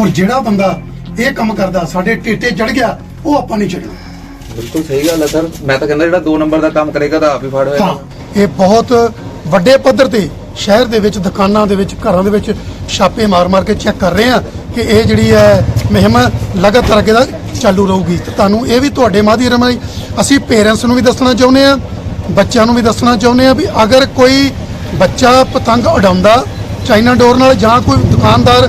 ਔਰ ਜਿਹੜਾ ਬੰਦਾ ਇਹ ਕੰਮ ਕਰਦਾ ਸਾਡੇ ਟੇਟੇ ਚੜ ਗਿਆ ਉਹ ਆਪਾਂ ਨਹੀਂ ਛੱਡਣਾ। ਬਿਲਕੁਲ ਸਹੀ ਗੱਲ ਹੈ ਸਰ। ਮੈਂ ਤਾਂ ਕਹਿੰਦਾ ਜਿਹੜਾ 2 ਨੰਬਰ ਦਾ ਕੰਮ ਕਰੇਗਾ ਤਾਂ ਆਪ ਹੀ ਫੜ ਹੋਏਗਾ। ਇਹ ਬਹੁਤ ਵੱਡੇ ਪੱਧਰ ਤੇ ਸ਼ਹਿਰ ਦੇ ਵਿੱਚ ਦੁਕਾਨਾਂ ਦੇ ਵਿੱਚ ਘਰਾਂ ਦੇ ਵਿੱਚ ਛਾਪੇ ਮਾਰ-ਮਾਰ ਕੇ ਚੈੱਕ ਕਰ ਰਹੇ ਆ ਕਿ ਇਹ ਜਿਹੜੀ ਹੈ ਮੁਹਿੰਮ ਲਗਾਤਾਰ ਅੱਗੇ ਦਾ ਚਾਲੂ ਰਹੂਗੀ। ਤੇ ਤੁਹਾਨੂੰ ਇਹ ਵੀ ਤੁਹਾਡੇ ਮਾਧਿਅਮ ਰਾਹੀਂ ਅਸੀਂ ਪੇਰੈਂਟਸ ਨੂੰ ਵੀ ਦੱਸਣਾ ਚਾਹੁੰਦੇ ਆ ਬੱਚਿਆਂ ਨੂੰ ਵੀ ਦੱਸਣਾ ਚਾਹੁੰਦੇ ਆ ਵੀ ਅਗਰ ਕੋਈ ਬੱਚਾ ਪਤੰਗ ਉਡਾਉਂਦਾ ਚਾਈਨਾ ਡੋਰ ਨਾਲ ਜਾਂ ਕੋਈ ਦੁਕਾਨਦਾਰ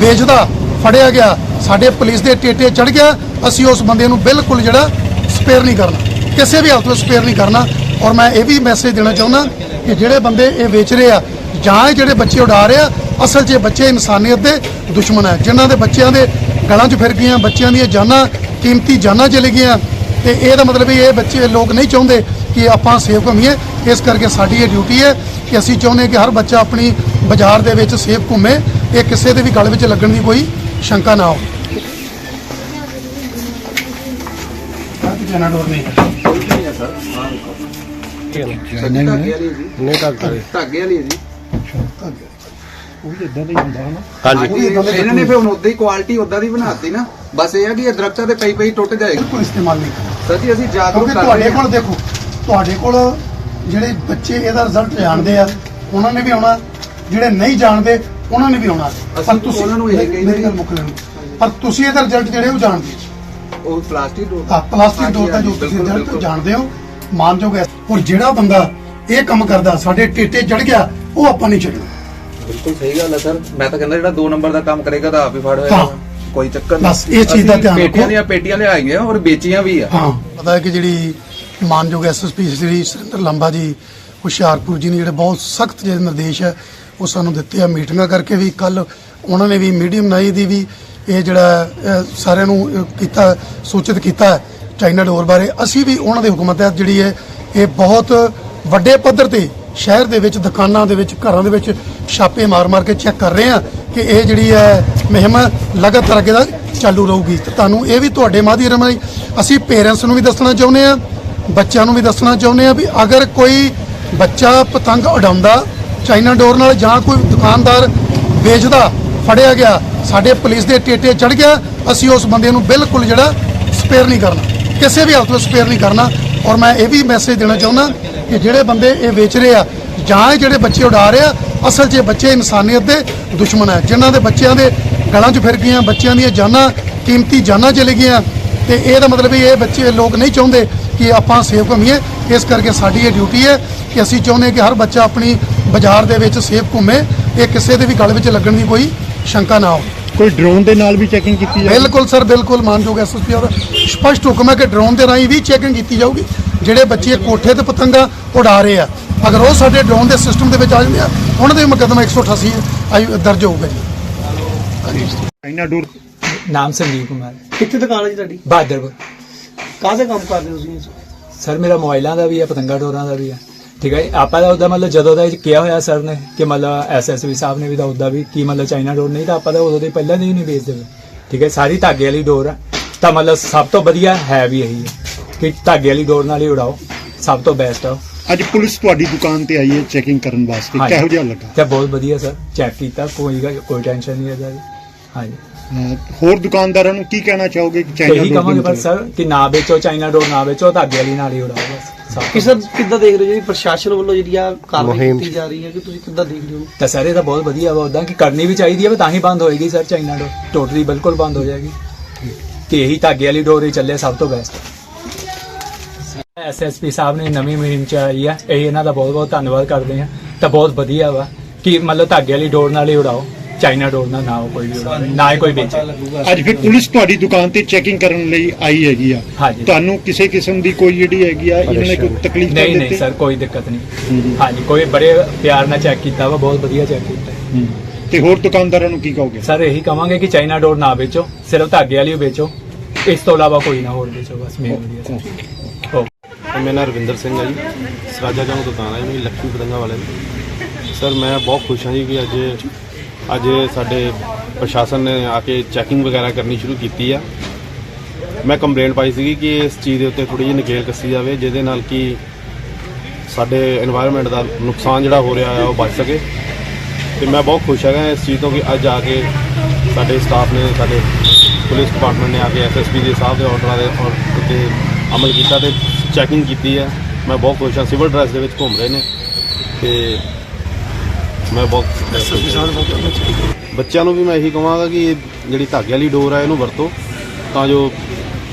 ਵੇਚਦਾ ਫੜਿਆ ਗਿਆ। ਸਾਡੇ ਪੁਲਿਸ ਦੇ ਟੇਟੇ ਚੜ ਗਿਆ। ਅਸੀਂ ਉਸ ਬੰਦੇ ਨੂੰ ਬਿਲਕੁਲ ਜਿਹੜਾ ਸਪੇਅਰ ਨਹੀਂ ਕਰਨਾ। ਕਿਸੇ ਵੀ ਹਾਲਤ ਵਿੱਚ ਸਪੇਅਰ ਨਹੀਂ ਕਰਨਾ। ਔਰ ਮੈਂ ਇਹ ਵੀ ਮੈਸੇਜ ਦੇਣਾ ਚਾਹੁੰਦਾ ਕਿ ਜਿਹੜੇ ਬੰਦੇ ਇਹ ਵੇਚ ਰਹੇ ਆ, ਜਾਂ ਇਹ ਜਿਹੜੇ ਬੱਚੇ ਉਡਾ ਰਹੇ ਆ, ਅਸਲ 'ਚ ਬੱਚੇ ਇਨਸਾਨੀਅਤ ਦੇ ਦੁਸ਼ਮਣ ਹੈ ਜਿਨ੍ਹਾਂ ਦੇ ਬੱਚਿਆਂ ਦੇ ਗਲਾਂ 'ਚ ਫਿਰ ਗਈਆਂ, ਬੱਚਿਆਂ ਦੀਆਂ ਜਾਨਾਂ, ਕੀਮਤੀ ਜਾਨਾਂ ਚਲੇ ਗਈਆਂ। ਤੇ ਇਹਦਾ ਮਤਲਬ ਵੀ ਇਹ ਬੱਚੇ ਲੋਕ ਨਹੀਂ ਚਾਹੁੰਦੇ ਕਿ ਆਪਾਂ ਸੇਫ ਘੁੰਮੀਏ। ਇਸ ਕਰਕੇ ਸਾਡੀ ਇਹ ਡਿਊਟੀ ਹੈ ਕਿ ਅਸੀਂ ਚਾਹੁੰਦੇ ਕਿ ਹਰ ਬੱਚਾ ਆਪਣੀ ਬਾਜ਼ਾਰ ਦੇ ਵਿੱਚ ਸੇਫ ਘੁੰਮੇ। ਇਹ ਕਿਸੇ ਦੇ ਵੀ ਗਲ ਵਿੱਚ ਲੱਗਣ ਦੀ ਕੋਈ ਨਹੀਂ ਜੀ ਧਾਗੇ ਵਾਲੀ ਹੈ ਜੀ ਉਹ ਵੀ ਇਦਾਂ ਦਾ ਹੀ ਹੁੰਦਾ ਹਨਾ ਹਾਂਜੀ ਇਹਨਾਂ ਨੇ ਫਿਰ ਹੁਣ ਉਦਾਂ ਹੀ ਕੁਆਲਿਟੀ ਉਦਾਂ ਦੀ ਬਣਾਤੀ ਨਾ। ਬਸ ਇਹ ਹੈ ਕਿ ਇਹ ਦਰਖਤਾਂ ਤੇ ਪਈ ਪਈ ਟੁੱਟ ਜਾਏਗੀ। ਬਿਲਕੁਲ ਇਸਤੇਮਾਲ ਨਹੀਂ ਕਰਨਾ। ਸਰ ਜੀ ਅਸੀਂ ਜਾਗਰੂਕ ਕਿਉਂਕਿ ਕਰ ਤੁਹਾਡੇ ਰਹੇ ਹਾਂ। ਕੋਲ ਦੇਖੋ ਤੁਹਾਡੇ ਕੋਲ ਜਿਹੜੇ ਬੱਚੇ ਇਹਦਾ ਰਿਜ਼ਲਟ ਜਾਣਦੇ ਆ ਉਹਨਾਂ ਨੇ ਵੀ ਆਉਣਾ ਜਿਹੜੇ ਨਹੀਂ ਜਾਣਦੇ ਉਹਨਾਂ ਨੇ ਵੀ ਆਉਣਾ ਅਸੀਂ ਉਹਨਾਂ ਨੂੰ ਇਹ ਕਹਿੰਦੇ ਮੇਰੀ ਗੱਲ ਮੁੱਕ ਲੈਣੀ ਪਰ ਤੁਸੀਂ ਇਹਦਾ ਰਿਜ਼ਲਟ ਜਿਹੜੇ ਉਹ ਜਾਣਦੇ ਹੋ। ਉਹ ਪਲਾਸਟਿਕ ਡੋਰ ਆ ਪਲਾਸਟਿਕ ਡੋਰ ਦਾ ਜੋ ਤੁਸੀਂ ਰਿਜ਼ਲਟ ਜਾਣਦੇ ਹੋ ਮਾਨਯੋਗ ਹੈ। ਔਰ ਜਿਹੜਾ ਬੰਦਾ ਇਹ ਕੰਮ ਕਰਦਾ ਸਾਡੇ ਟੇਟੇ ਚੜ ਗਿਆ ਉਹ ਆਪਾਂ ਨਹੀਂ ਛੱਡਣਾ ਬਿਲਕੁਲ ਸਹੀ ਗੱਲ ਹੈ ਸਰ। ਮੈਂ ਤਾਂ ਕਹਿੰਦਾ ਜਿਹੜਾ 2 ਨੰਬਰ ਦਾ ਕੰਮ ਕਰੇਗਾ ਤਾਂ ਆਪ ਹੀ ਫੜ ਹੋਏਗਾ। ਹਾਂ। ਕੋਈ ਚੱਕਰ ਨਹੀਂ। ਬਸ ਇਹ ਚੀਜ਼ ਦਾ ਧਿਆਨ ਪੇਟੀਆਂ ਰੱਖੋ। ਦੀਆਂ ਪੇਟੀਆਂ ਲਿਆਈਆਂ ਔਰ ਵੇਚੀਆਂ ਵੀ ਆ। ਹਾਂ। ਪਤਾ ਹੈ ਕਿ ਜਿਹੜੀ ਮਾਨਯੋਗ ਐਸਐਸਪੀ ਸ੍ਰੀ ਸੁਰਿੰਦਰ ਲੰਬਾ ਜੀ ਹੁਸ਼ਿਆਰਪੁਰ ਜੀ ਨੇ ਜਿਹੜੇ ਬਹੁਤ ਸਖਤ ਜਿਹੜੇ ਨਿਰਦੇਸ਼ ਹੈ ਉਹ ਸਾਨੂੰ ਦਿੱਤੇ ਆ ਮੀਟਿੰਗਾਂ ਕਰਕੇ ਵੀ ਕੱਲ ਉਹਨਾਂ ਨੇ ਵੀ ਮੀਡੀਅਮ ਨਾਈ ਦੀ ਵੀ ਇਹ ਜਿਹੜਾ ਅਹ, ਸਾਰਿਆਂ ਨੂੰ ਅਹ, ਕੀਤਾ ਸੂਚਿਤ ਕੀਤਾ ਹੈ ਚਾਈਨਾ ਡੋਰ ਬਾਰੇ। ਅਸੀਂ ਵੀ ਉਹਨਾਂ ਦੇ ਹੁਕਮ ਤਹਿਤ ਜਿਹੜੀ ਹੈ ਇਹ ਬਹੁਤ ਵੱਡੇ ਪੱਧਰ ਤੇ ਸ਼ਹਿਰ ਦੇ ਵਿੱਚ ਦੁਕਾਨਾਂ ਦੇ ਵਿੱਚ ਘਰਾਂ ਦੇ ਵਿੱਚ ਛਾਪੇ ਮਾਰ-ਮਾਰ ਕੇ ਚੈੱਕ ਕਰ ਰਹੇ ਆ ਕਿ ਇਹ ਜਿਹੜੀ ਹੈ ਮੁਹਿੰਮ ਲਗਾਤਾਰ ਅੱਗੇ ਦਾ ਚਾਲੂ ਰਹੂਗੀ। ਤੇ ਤੁਹਾਨੂੰ ਇਹ ਵੀ ਤੁਹਾਡੇ ਮਾਧਿਅਮ ਰਾਹੀਂ ਅਸੀਂ ਪੇਰੈਂਟਸ ਨੂੰ ਵੀ ਦੱਸਣਾ ਚਾਹੁੰਦੇ ਆ ਬੱਚਿਆਂ ਨੂੰ ਵੀ ਦੱਸਣਾ ਚਾਹੁੰਦੇ ਆ ਵੀ ਅਗਰ ਕੋਈ ਬੱਚਾ ਪਤੰਗ ਉਡਾਉਂਦਾ ਚਾਈਨਾ ਡੋਰ ਨਾਲ ਜਾਂ ਕੋਈ ਦੁਕਾਨਦਾਰ ਵੇਚਦਾ ਫੜਿਆ ਗਿਆ, ਸਾਡੇ ਪੁਲਿਸ ਦੇ ਟੇਟੇ ਚੜ ਗਿਆ, ਅਸੀਂ ਉਸ ਬੰਦੇ ਨੂੰ ਬਿਲਕੁਲ ਜਿਹੜਾ ਸਪੇਅਰ ਨਹੀਂ ਕਰਨਾ, ਕਿਸੇ ਵੀ ਹਾਲਤ ਵਿੱਚ ਸਪੇਅਰ ਨਹੀਂ ਕਰਨਾ। ਔਰ ਮੈਂ ਇਹ ਵੀ ਮੈਸੇਜ ਦੇਣਾ ਚਾਹੁੰਦਾ ਕਿ ਜਿਹੜੇ ਬੰਦੇ ਇਹ ਵੇਚ ਰਹੇ ਆ, ਜਾਂ ਇਹ ਜਿਹੜੇ ਬੱਚੇ ਉਡਾ ਰਹੇ ਆ, ਅਸਲ 'ਚ ਇਹ ਬੱਚੇ ਇਨਸਾਨੀਅਤ ਦੇ ਦੁਸ਼ਮਣ ਹੈ ਜਿਨ੍ਹਾਂ ਦੇ ਬੱਚਿਆਂ ਦੇ ਗਲਾਂ 'ਚ ਫਿਰ ਗਈਆਂ, ਬੱਚਿਆਂ ਦੀਆਂ ਜਾਨਾਂ, ਕੀਮਤੀ ਜਾਨਾਂ ਚਲੇ ਗਈਆਂ। ਤੇ ਇਹਦਾ ਮਤਲਬ ਵੀ ਇਹ ਬੱਚੇ ਲੋਕ ਨਹੀਂ ਚਾਹੁੰਦੇ ਕਿ ਆਪਾਂ ਸੇਫ ਕਮੀਏ ਇਸ ਕਰਕੇ ਸਾਡੀ ਇਹ ਡਿਊਟੀ ਹੈ ਕਿ ਅਸੀਂ ਚਾਹੁੰਦੇ ਹਾਂ ਕਿ ਹਰ ਬੱਚਾ ਆਪਣੀ ਬਾਜ਼ਾਰ ਦੇ ਵਿੱਚ ਸੇਫ ਘੁੰਮੇ ਇਹ ਕਿਸੇ ਦੇ ਵੀ ਗਲ ਵਿੱਚ ਲੱਗਣ ਦੀ ਕੋਈ ਸ਼ੰਕਾ ਨਾ ਹੋਵੇ। ਕੋਈ ਡਰੋਨ ਦੇ ਨਾਲ ਵੀ ਚੈਕਿੰਗ ਕੀਤੀ ਜਾਏ ਬਿਲਕੁਲ ਸਰ ਬਿਲਕੁਲ ਮਾਨਯੋਗ ਐਸਐਸਪੀ ਔਰ ਸਪਸ਼ਟ ਹੁਕਮ ਹੈ ਕਿ ਡਰੋਨ ਦੇ ਰਾਹੀਂ ਵੀ ਚੈਕਿੰਗ ਕੀਤੀ ਜਾਊਗੀ। ਜਿਹੜੇ ਬੱਚੇ ਕੋਠੇ ਤੇ ਪਤੰਗਾ ਉਡਾ ਰਹੇ ਆ ਅਗਰ ਉਹ ਸਾਡੇ ਡਰੋਨ ਦੇ ਸਿਸਟਮ ਦੇ ਵਿੱਚ ਆ ਜਾਂਦੇ ਆ ਉਹਨਾਂ ਦੇ ਮੁਕੱਦਮਾ 188 ਆਈ- ਦਰਜ ਹੋਊਗਾ ਜੀ। ਚਾਈਨਾ ਡੋਰ ਨਾਮ ਸੰਜੀਵ ਕੁਮਾਰ। ਕਿੱਥੇ ਦੁਕਾਨ ਹੈ ਜੀ ਤੁਹਾਡੀ? ਬਹਾਦਰਪੁਰ ਕਾਹਦੇ ਕੰਮ ਕਰਦੇ ਹੋ ਤੁਸੀਂ? ਸਰ ਮੇਰਾ ਮੋਬਾਈਲਾਂ ਦਾ ਵੀ ਹੈ ਪਤੰਗਾ ਡੋਰਾਂ ਦਾ ਵੀ ਹੈ। ਠੀਕ ਹੈ ਜੀ। ਆਪਾਂ ਦਾ ਉਹਦਾ ਮਤਲਬ ਜਦੋਂ ਦਾ ਕਿਹਾ ਹੋਇਆ ਸਰ ਨੇ ਕਿ ਮਤਲਬ ਐਸਐਸਵੀ ਸਾਹਿਬ ਨੇ ਵੀ ਤਾਂ ਉਹਦਾ ਵੀ ਕੀ ਮਤਲਬ ਚਾਈਨਾ ਡੋਰ ਨਹੀਂ ਤਾਂ ਆਪਾਂ ਤਾਂ ਉਦੋਂ ਦੇ ਪਹਿਲਾਂ ਦੀ ਨਹੀਂ ਵੇਚਦੇ। ਪਏ। ਠੀਕ ਹੈ? ਸਾਰੀ ਧਾਗੇ ਵਾਲੀ ਡੋਰ ਹੈ ਤਾਂ ਮਤਲਬ ਸਭ ਤੋਂ ਵਧੀਆ ਹੈ ਵੀ ਇਹੀ ਹੈ ਕਿ ਧਾਗੇ ਵਾਲੀ ਡੋਰ ਨਾਲ ਹੀ ਉਡਾਓ। ਸਭ ਤੋਂ ਬੈਸਟ ਆ ਅੱਜ ਪੁਲਿਸ ਤੁਹਾਡੀ ਦੁਕਾਨ ਤੇ ਆਈ ਹੈ ਚੈਕਿੰਗ ਕਰਨ ਵਾਸਤੇ। ਹਾਂਜੀ। ਕਿਹੋ ਜਿਹਾ ਲੱਗਾ? ਤੇ ਬਹੁਤ ਵਧੀਆ ਸਰ। ਚੈੱਕ ਕੀਤਾ ਕੋਈ ਕੋਈ ਟੈਨਸ਼ਨ ਨਹੀਂ ਇਹਦਾ। ਹਾਂਜੀ। ਅਹ ਹੋਰ ਦੁਕਾਨਦਾਰਾਂ ਨੂੰ ਕੀ ਕਹਿਣਾ ਚਾਹੋਗੇ ਕਿ ਚਾਈਨਾ ਇਹੀ ਡੋਰ ਕਹਾਂਗੇ ਬਸ ਸਰ ਕਿ ਨਾ ਵੇਚੋ ਚਾਈਨਾ ਡੋਰ ਨਾ ਵੇਚੋ ਧਾਗੇ ਵਾਲੀ ਨਾਲ ਹੀ ਉਡਾਓ ਬਸ। ਸਭ ਤੋਂ ਕਿਸ ਕਿੱਦਾਂ ਦੇਖ ਰਹੇ ਹੋ ਜੀ? ਪ੍ਰਸ਼ਾਸਨ ਵੱਲੋਂ ਜਿਹੜੀ ਆ ਕਾਰਵਾਈ ਕੀਤੀ ਜਾ ਰਹੀ ਹੈ ਕਿ ਤੁਸੀਂ ਕਿੱਦਾਂ ਦੇਖ ਰਹੇ ਹੋ? ਤਾਂ ਸਰ ਇਹ ਤਾਂ ਬਹੁਤ ਵਧੀਆ ਵਾ ਉਦਾਂ ਕਿ ਕਰਨੀ ਵੀ ਚਾਹੀਦੀ ਹੈ ਪਰ ਤਾਂ ਹੀ ਬੰਦ ਹੋਏਗੀ ਸਰ ਚਾਈਨਾ ਡੋਰ। ਟੋਟਲੀ ਬਿਲਕੁਲ ਬੰਦ ਹੋ ਜਾਏਗੀ। ਕਿ ਇਹੀ ਧਾਗੇ ਵਾਲੀ ਡੋਰ ਹੀ ਚੱਲੇ ਸਭ ਤੋਂ ਬੈਸਟ ਐਸਐਸਪੀ ਸਾਹਿਬ ਨੇ ਨਵੀਂ ਮੁਹਿੰਮ ਚ ਆਈ ਹੈ ਇਹ ਇਹਨਾਂ ਦਾ ਬਹੁਤ ਬਹੁਤ ਧੰਨਵਾਦ ਕਰਦੇ ਹਾਂ। ਤਾਂ ਬਹੁਤ ਵਧੀਆ ਵਾ ਕਿ ਮਤਲਬ ਧਾਗੇ ਵਾਲੀ ਡੋਰ ਨਾਲ ਹੀ ਉਡਾਓ। ਚਾਈਨਾ ਡੋਰ ਨਾਲ ਨਾ ਕੋਈ ਵੀ ਉਡਾਓ, ਨਾ ਹੀ ਕੋਈ ਵੇਚੇ ਅੱਜ ਫਿਰ ਪੁਲਿਸ ਤੁਹਾਡੀ ਦੁਕਾਨ ਤੇ ਚੈਕਿੰਗ ਕਰਨ ਲਈ ਆਈ ਹੈਗੀ ਆ। ਹਾਂਜੀ। ਤੁਹਾਨੂੰ ਕਿਸੇ ਕਿਸਮ ਦੀ ਕੋਈ ਜਿਹੜੀ ਹੈਗੀ ਆ ਇਹਨਾਂ ਨੇ ਕੋਈ ਤਕਲੀਫ ਤਾਂ ਨਹੀਂ ਨਹੀਂ ਦਿੱਤੀ? ਸਰ ਕੋਈ ਦਿੱਕਤ ਨਹੀਂ। ਹਾਂਜੀ ਕੋਈ ਬੜੇ ਪਿਆਰ ਨਾਲ ਚੈੱਕ ਕੀਤਾ ਵਾ ਬਹੁਤ ਵਧੀਆ ਚੈੱਕ ਕੀਤਾ। ਹੂੰ। ਤੇ ਹੋਰ ਦੁਕਾਨਦਾਰਾਂ ਨੂੰ ਕੀ ਕਹੋਗੇ? ਸਰ ਇਹੀ ਕਵਾਂਗੇ ਕਿ ਚਾਈਨਾ ਡੋਰ ਨਾ ਵੇਚੋ ਸਿਰਫ ਧਾਗੇ ਵਾਲੀ ਓ ਵੇਚੋ। ਇਸ ਤੋਂ ਇਲਾਵਾ ਕੋਈ ਨਾ ਹੋਰ ਵੇਚੋ ਬਸ ਮੇਨ ਵਧੀਆ ਸਰ। ਓਕੇ ਮੇਰਾ ਨਾਮ ਰਵਿੰਦਰ ਸਿੰਘ ਹੈ ਜੀ। ਸਰਾਜਾ ਚੌਂਕ ਦੁਕਾਨ ਹੈ ਮੇਰੀ ਲੱਖੀ ਪਤੰਗਾ ਵਾਲੇ ਦੀ ਸਰ ਮੈਂ ਬਹੁਤ ਖੁਸ਼ ਹਾਂ ਜੀ ਕਿ ਅੱਜ ਅੱਜ ਸਾਡੇ ਪ੍ਰਸ਼ਾਸਨ ਨੇ ਆ ਕੇ ਚੈਕਿੰਗ ਵਗੈਰਾ ਕਰਨੀ ਸ਼ੁਰੂ ਕੀਤੀ ਆ। ਮੈਂ ਕੰਪਲੇਂਟ ਪਾਈ ਸੀਗੀ ਕਿ ਇਸ ਚੀਜ਼ ਦੇ ਉੱਤੇ ਥੋੜੀ ਜਿਹੀ ਨਕੇਲ ਕੱਸੀ ਜਾਵੇ, ਜਿਹਦੇ ਨਾਲ ਕਿ ਸਾਡੇ এনवायरमेंट ਦਾ ਨੁਕਸਾਨ ਜਿਹੜਾ ਹੋ ਰਿਹਾ ਆ, ਉਹ ਬਚ ਸਕੇ। ਤੇ ਮੈਂ ਬਹੁਤ ਖੁਸ਼ ਹੈਗਾ ਇਸ ਚੀਜ਼ ਤੋਂ ਕਿ ਅੱਜ ਆ ਕੇ ਸਾਡੇ ਸਟਾਫ ਨੇ, ਸਾਡੇ ਪੁਲਿਸ ਡਿਪਾਰਟਮੈਂਟ ਨੇ ਆ ਕੇ ਐਸਐਸਪੀ ਦੇ ਸਾਹਿਬ ਦੇ ਆਰਡਰਾਂ ਦੇ ਔਰ ਤੇ ਅਮਲ ਕੀਤਾ ਤੇ ਚੈਕਿੰਗ ਕੀਤੀ ਹੈ ਮੈਂ ਬਹੁਤ ਖੁਸ਼ ਹਾਂ ਸਿਵਲ ਡਰੈਸ ਦੇ ਵਿੱਚ ਘੁੰਮ ਰਹੇ ਨੇ। ਤੇ ਮੈਂ ਬਹੁਤ ਐਸਐਸਪੀ ਸਾਹਿਬ ਬੱਚਿਆਂ ਨੂੰ ਵੀ ਮੈਂ ਇਹੀ ਕਹਾਂਗਾ ਕਿ ਇਹ ਜਿਹੜੀ ਧਾਗੇ ਵਾਲੀ ਡੋਰ ਹੈ ਇਹਨੂੰ ਵਰਤੋ ਤਾਂ ਜੋ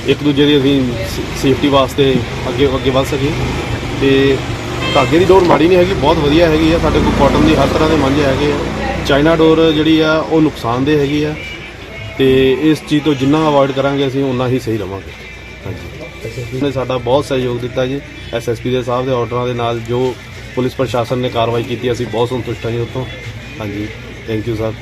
ਇੱਕ ਦੂਜੇ ਦੀ ਅਸੀਂ ਸੇਫਟੀ ਵਾਸਤੇ ਅੱਗੇ ਅੱਗੇ ਵੱਧ ਸਕੀਏ। ਤੇ ਧਾਗੇ ਦੀ ਡੋਰ ਮਾੜੀ ਨਹੀਂ ਹੈਗੀ ਬਹੁਤ ਵਧੀਆ ਹੈਗੀ ਆ। ਸਾਡੇ ਕੋਲ ਕਾਟਨ ਦੀ ਹਰ ਤਰ੍ਹਾਂ ਦੇ ਮੰਜੇ ਹੈਗੇ ਆ। ਚਾਈਨਾ ਡੋਰ ਜਿਹੜੀ ਆ ਉਹ ਨੁਕਸਾਨਦੇਹ ਹੈਗੀ ਆ। ਤੇ ਇਸ ਚੀਜ਼ ਤੋਂ ਜਿੰਨਾ ਅਵੋਇਡ ਕਰਾਂਗੇ ਅਸੀਂ ਉਨਾ ਹੀ ਸਹੀ ਰਵਾਂਗੇ। ਹਾਂਜੀ। ਨੇ ਸਾਡਾ ਬਹੁਤ ਸਹਿਯੋਗ ਦਿੱਤਾ ਜੀ। ਐਸਐਸਪੀ ਦੇ ਸਾਹਿਬ ਦੇ ਆਰਡਰਾਂ ਦੇ ਨਾਲ ਜੋ ਪੁਲਿਸ ਪ੍ਰਸ਼ਾਸਨ ਨੇ ਕਾਰਵਾਈ ਕੀਤੀ, ਅਸੀਂ ਬਹੁਤ ਸੰਤੁਸ਼ਟ ਹਾਂ ਜੀ ਉਹ ਹਾਂਜੀ ਥੈਂਕ ਯੂ ਸਰ